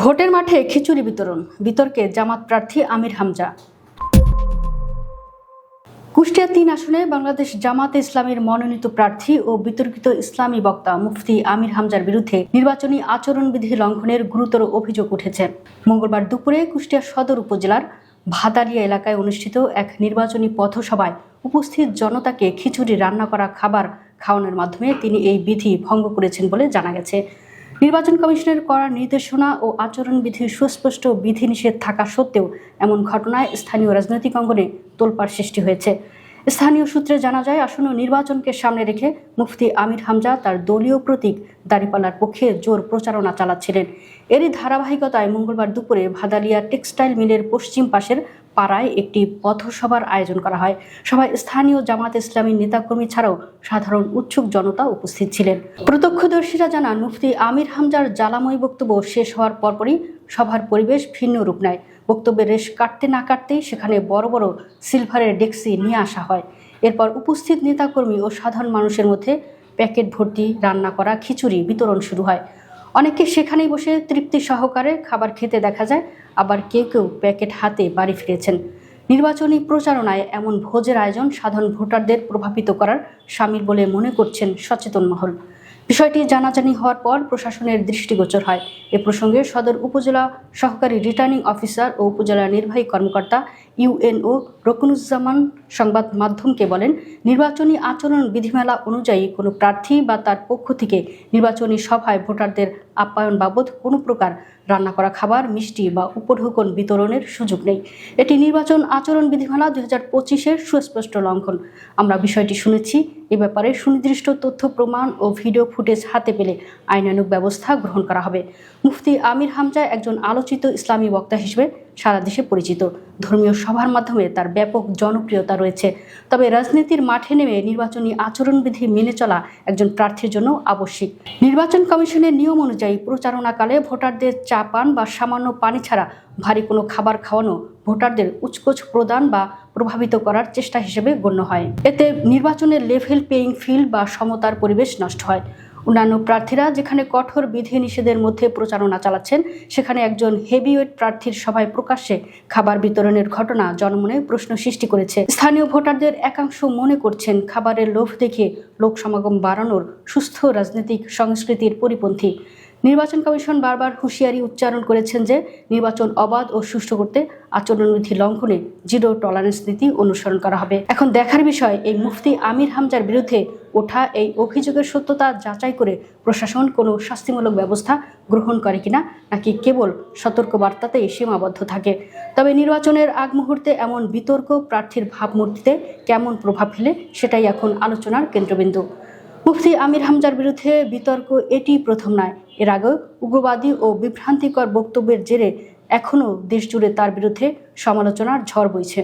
ভোটের মাঠে খিচুড়ি বিতরণ। বিতর্কে জামাত প্রার্থী আমির হামজা। কুষ্টিয়া তিন আসনে বাংলাদেশ জামাতে ইসলামের মনোনীত প্রার্থী ও বিতর্কিত ইসলামী বক্তা মুফতি আমির হামজার বিরুদ্ধে নির্বাচনী আচরণবিধি লঙ্ঘনের গুরুতর অভিযোগ উঠেছে। মঙ্গলবার দুপুরে কুষ্টিয়া সদর উপজেলার ভাদারিয়া এলাকায় অনুষ্ঠিত এক নির্বাচনী পথসভায় উপস্থিত জনতাকে খিচুড়ি রান্না করা খাবার খাওয়ানোর মাধ্যমে তিনি এই বিধি ভঙ্গ করেছেন বলে জানা গেছে। নির্বাচন কমিশনের করা নির্দেশনা ও আচরণবিধির সুস্পষ্ট বিধিনিষেধ থাকা সত্ত্বেও এমন ঘটনায় স্থানীয় রাজনৈতিক অঙ্গনে তোলপাড় সৃষ্টি হয়েছে। স্থানীয় সূত্রে জানা যায়, আসন্ন নির্বাচনকে সামনে রেখে মুফতি আমির হামজা তার দলীয় প্রতীক দাঁড়িপাল্লার পক্ষে জোর প্রচারণা চালাচ্ছিলেন। এরই ধারাবাহিকতায় মঙ্গলবার দুপুরে ভাদালিয়া টেক্সটাইল মিলের পশ্চিম পাশের পাড়ায় একটি পথসভার আয়োজন করা হয়। সভায় স্থানীয় জামাত ইসলামী নেতাকর্মী ছাড়াও সাধারণ উৎসুক জনতা উপস্থিত ছিলেন। প্রত্যক্ষদর্শীরা জানান, মুফতি আমির হামজার জ্বালাময় বক্তব্য শেষ হওয়ার পরপরই সভার পরিবেশ ভিন্ন রূপ নেয়। বক্তব্যের রেশ কাটতে না কাটতেই সেখানে বড় বড় সিলভারের ডেক্সি নিয়ে আসা হয়। এরপর উপস্থিত নেতাকর্মী ও সাধারণ মানুষের মধ্যে প্যাকেট ভর্তি, রান্না করা, খিচুড়ি বিতরণ শুরু হয়। অনেকে সেখানেই বসে তৃপ্তি সহকারে খাবার খেতে দেখা যায়, আবার কেউ কেউ প্যাকেট হাতে বাড়ি ফিরেছেন। নির্বাচনী প্রচারণায় এমন ভোজের আয়োজন সাধারণ ভোটারদের প্রভাবিত করার সামিল বলে মনে করছেন সচেতন মহল। বিষয়টি জানাজানি হওয়ার পর প্রশাসনের দৃষ্টিগোচর হয়। এ প্রসঙ্গে সদর উপজেলা সহকারী রিটার্নিং অফিসার ও উপজেলা নির্বাহী কর্মকর্তা ইউএনও রকুনুজ্জামান সংবাদ মাধ্যমকে বলেন, নির্বাচনী আচরণ বিধিমালা অনুযায়ী কোনো প্রার্থী বা তার পক্ষ থেকে নির্বাচনী সভায় ভোটারদের আপ্যায়ন বাবদ কোনো প্রকার রান্না করা খাবার, মিষ্টি বা উপঢৌকন বিতরণের সুযোগ নেই। এটি নির্বাচন আচরণ বিধিমালা দুই হাজার পঁচিশের সুস্পষ্ট লঙ্ঘন। আমরা বিষয়টি শুনেছি, এ ব্যাপারে সুনির্দিষ্ট তথ্য, প্রমাণ ও ভিডিও ফুটেজ হাতে পেলে আইনানুগ ব্যবস্থা গ্রহণ করা হবে। মুফতি আমির হামজা একজন আলোচিত ইসলামী বক্তা হিসেবে সারা দেশে পরিচিত। ধর্মীয় সভার মাধ্যমে তার ব্যাপক জনপ্রিয়তা রয়েছে। তবে রাজনীতির মাঠে নেমে নির্বাচনী আচরণবিধি মেনে চলা একজন প্রার্থীর জন্য আবশ্যিক। নির্বাচন কমিশনের নিয়ম অনুযায়ী প্রচারণাকালে ভোটারদের চা পান বা সামান্য পানি ছাড়া ভারী কোনো খাবার খাওয়ানো ভোটারদের উচ্চকোচ প্রদান বা প্রভাবিত করার চেষ্টা হিসেবে গণ্য হয়। এতে নির্বাচনের লেভেল পেইং ফিল্ড বা সমতার পরিবেশ নষ্ট হয়। অন্যান্য প্রার্থীরা যেখানে কঠোর বিধি নিষেধের মধ্যে প্রচারণা চালাচ্ছেন, সেখানে একজন হেভিওয়েট প্রার্থীর সভায় প্রকাশ্যে খাবার বিতরণের ঘটনা জনমনে প্রশ্ন সৃষ্টি করেছে। স্থানীয় ভোটারদের একাংশ মনে করছেন, খাবারের লোভ দেখে লোক সমাগম বাড়ানোর সুস্থ রাজনৈতিক সংস্কৃতির পরিপন্থী। নির্বাচন কমিশন বারবার হুঁশিয়ারি উচ্চারণ করেছেন যে, নির্বাচন অবাধ ও সুষ্ঠু করতে আচরণবিধি লঙ্ঘনে জিরো টলারেন্স নীতি অনুসরণ করা হবে। এখন দেখার বিষয়, এই মুফতি আমির হামজার বিরুদ্ধে ওঠা এই অভিযোগের সত্যতা যাচাই করে প্রশাসন কোনো শাস্তিমূলক ব্যবস্থা গ্রহণ করে কিনা, নাকি কেবল সতর্কবার্তাতেই সীমাবদ্ধ থাকে? তবে নির্বাচনের আগ মুহূর্তে এমন বিতর্ক, প্রার্থীর ভাবমূর্তিতে কেমন প্রভাব ফেলে, সেটাই এখন আলোচনার কেন্দ্রবিন্দু। মুফতি আমির হামজার বিরুদ্ধে বিতর্ক এটি প্রথম নয়। এর আগেও উগ্রবাদী ও বিভ্রান্তিকর বক্তব্যের জেরে এখনও দেশজুড়ে তার বিরুদ্ধে সমালোচনার ঝড় বইছে।